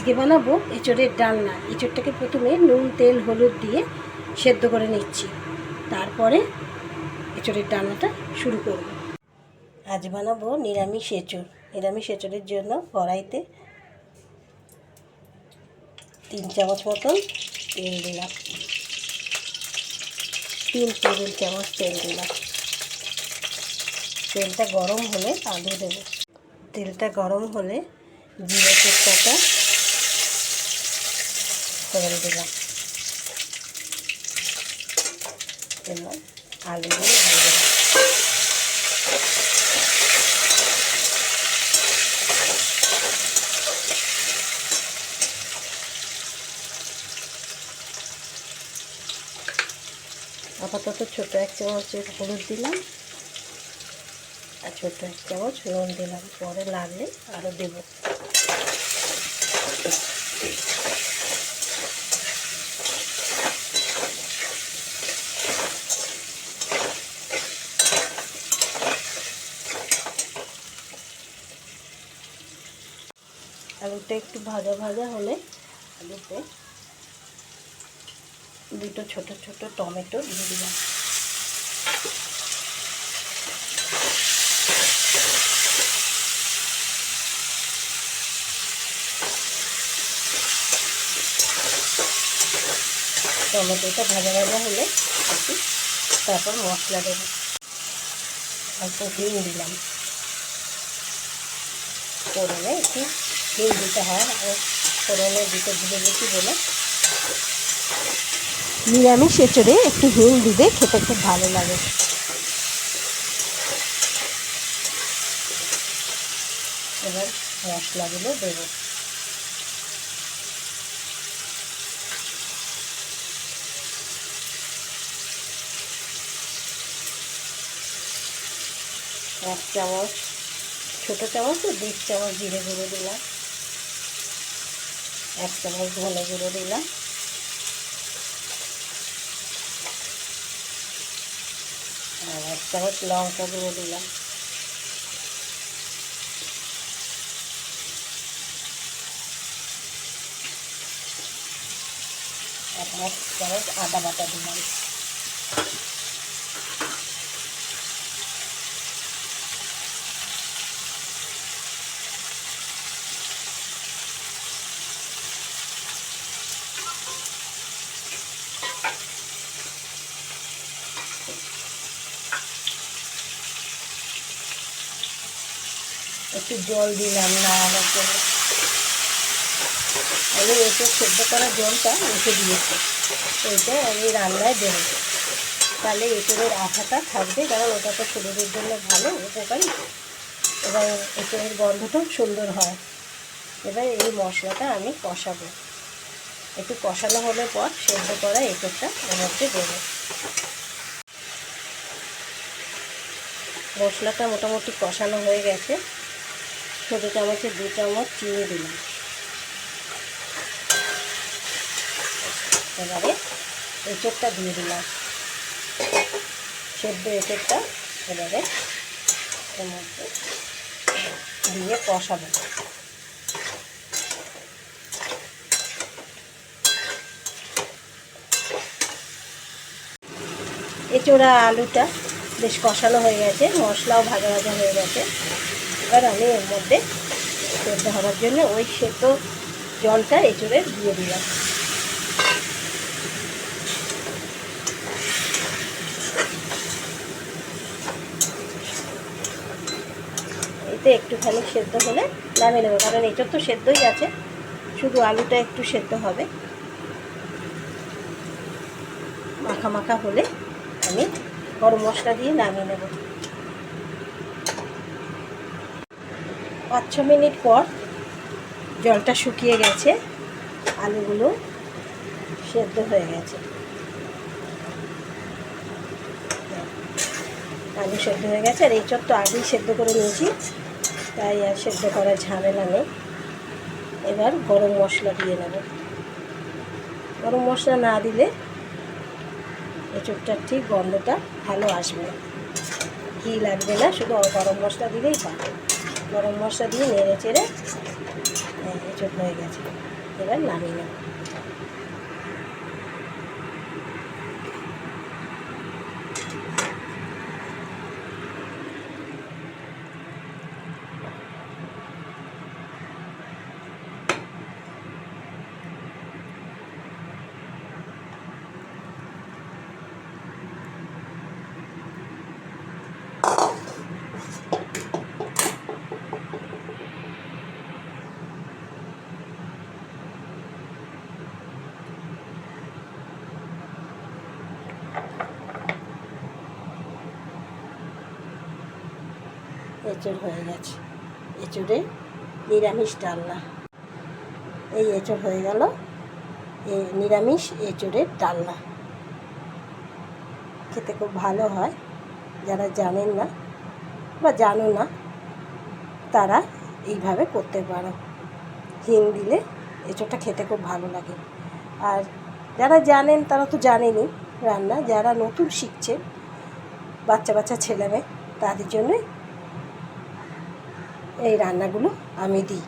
আজকে বানাবো এঁচড়ের ডালনা। এঁচড়টাকে প্রথমে নুন, তেল, হলুদ দিয়ে সেদ্ধ করে নিচ্ছি। তারপরে এঁচড়ের ডালনাটা শুরু করব। আজ বানাবো নিরামিষ এঁচড়। নিরামিষ এঁচড়ের জন্য কড়াইতে তিন চামচ মতন তেল দিলাম। তিন টেবিল চামচ তেল দিলাম। তেলটা গরম হলে আলু দেবো। তেলটা গরম হলে জিরে তেজপাতা ফোড়ন দিলাম। আপাতত ছোটো এক চামচের হলুদ দিলাম আর ছোটো এক চামচ নুন দিলাম। পরে লাগলে আরও দেবো। আলুটা একটু ভাজা ভাজা হলে আলুতে দুটো ছোট ছোট টমেটো দিয়ে দিলাম। টমেটোটা ভাজা ভাজা হলে একটু তারপর মশলা দেবো অল্প হিং দিলাম। ফোড়নে একটু হিং দিতে হয়, আর ফোড়নে দিতে ভুলে বলে নিরামিষ এঁচড়ে একটু হিং দিলে খেতে খুব ভালো লাগে। এবার মশলাগুলো দেবো। এক চামচ, ছোটো চামচ তো দেড় চামচ জিরে গুঁড়ো দিলাম। এক চামচ ধনে গুঁড়ো দিলাম। আর এক চামচ লঙ্কা গুঁড়ো দিলাম। এক চামচ আদা বাটা দিলাম। একটু জল দিলাম নাড়ানোর জন্য। আমি এসে সেদ্ধ করা জলটা রেখে দিয়েছি। এটা আমি রান্নায় দেবো তাহলে এঁচড়ের আঠাটা থাকবে, কারণ ওটা তো শরীরের জন্য ভালো, উপকারী। এবং এঁচড়ের গন্ধটাও সুন্দর হয়। এবার এই মশলাটা আমি কষাবো। একটু কষানো হলে পর সেদ্ধ করা এঁচড়টা ওর মধ্যে দেবো। মশলাটা মোটামুটি কষানো হয়ে গেছে। ছোটো চামচে দু চামচ চিনি দিলাম। এবারে এঁচড়টা দিয়ে দিলাম। সেদ্ধ এঁচড়টা এবারে এর মধ্যে দিয়ে কষাবো। এঁচোড়া আলুটা বেশ কষানো হয়ে গেছে, মশলাও ভাজা ভাজা হয়ে গেছে। এবার আমি এর মধ্যে সেদ্ধ হওয়ার জন্য ওই সেদ্ধ জলটা এঁচড়ে দিয়ে দিলাম। এতে একটুখানি সেদ্ধ হলে নামিয়ে নেব, কারণ এঁচড় তো সেদ্ধই আছে, শুধু আলুটা একটু সেদ্ধ হবে। মাখা মাখা হলে আমি গরম মশলা দিয়ে নামিয়ে নেব। পাঁচ ছ মিনিট পর জলটা শুকিয়ে গেছে, আলুগুলো সেদ্ধ হয়ে গেছে। আলু সেদ্ধ হয়ে গেছে, আর এই চপ তো আগেই সেদ্ধ করে নিয়েছি, তাই আর সেদ্ধ করার ঝামেলা নেই। এবার গরম মশলা দিয়ে নেব। গরম মশলা না দিলে এঁচুরটার ঠিক গন্ধটা ভালো আসবে ঘি লাগবে না, শুধু গরম মশলা দিলেই পাবে গরম মশলা দিয়ে নেড়ে চেড়ে চোখ হয়ে গেছে। এবার নামিয়ে নেব। এঁচড় হয়ে গেছে। এঁচড়ে নিরামিষ ডালনা। এই এঁচড় হয়ে গেল। এ নিরামিষ এঁচড়ের ডালনা। খেতে খুব ভালো হয়। যারা জানেন না বা জানো না, তারা এইভাবে করতে পারো। হিং দিলে এঁচড়টা খেতে খুব ভালো লাগে। আর যারা জানেন, তারা তো জানেনই রান্না। যারা নতুন শিখছে বাচ্চা বাচ্চা ছেলেমেয়ে তাদের জন্যই এই রান্নাগুলো আমি দিই।